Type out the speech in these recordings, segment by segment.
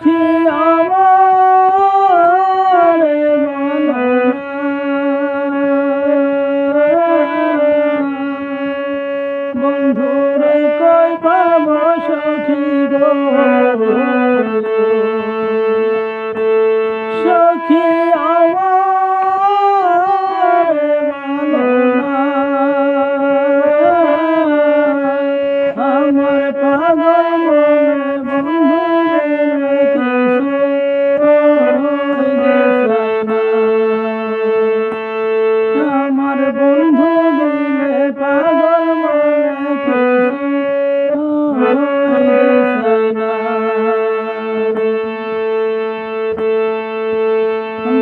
রাখিয়া আমার বন্ধু দিলে পাগল মনে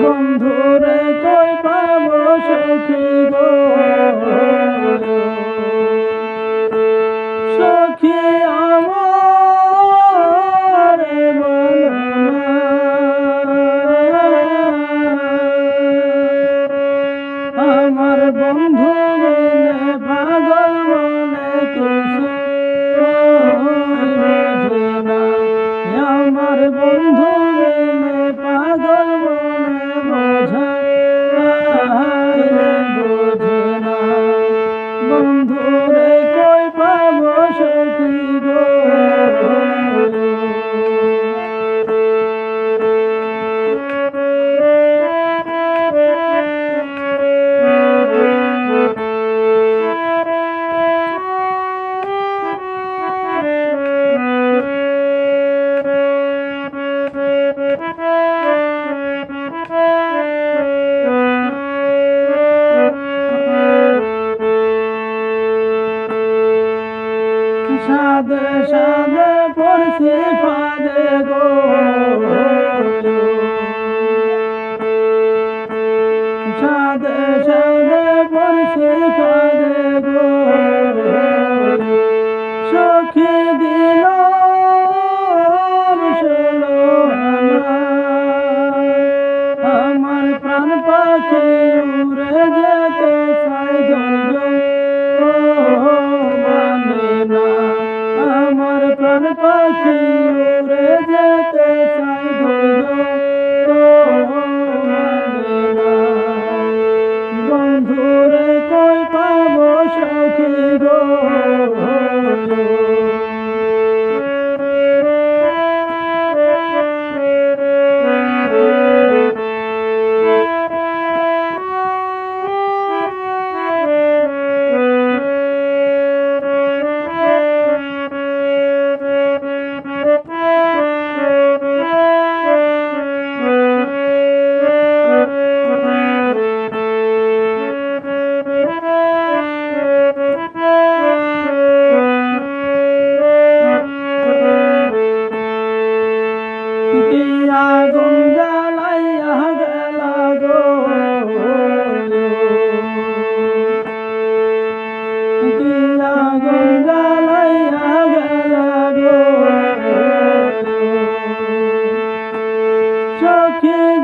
বন্ধুরে কই পাবো গো? আমার বন্ধু পাগল সাদ সাদ পড়ছে ফাদে গো। সাদ সাদ পড়ছে Música choking.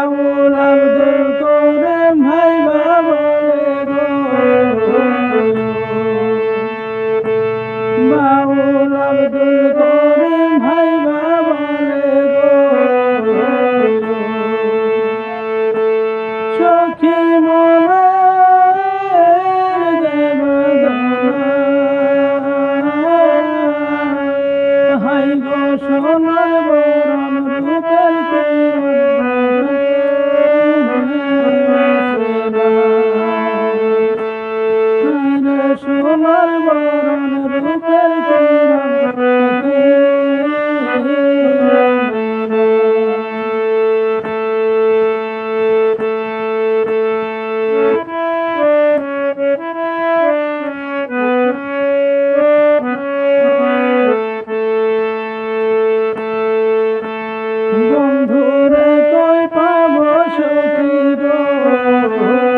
বাবুল আব্দুল করিম ভাই বাবরে গো। বাবুল আব্দুল করিম ভাই বাবরে গো। সখী মনে দেবদানা হাই গো সোনা। Música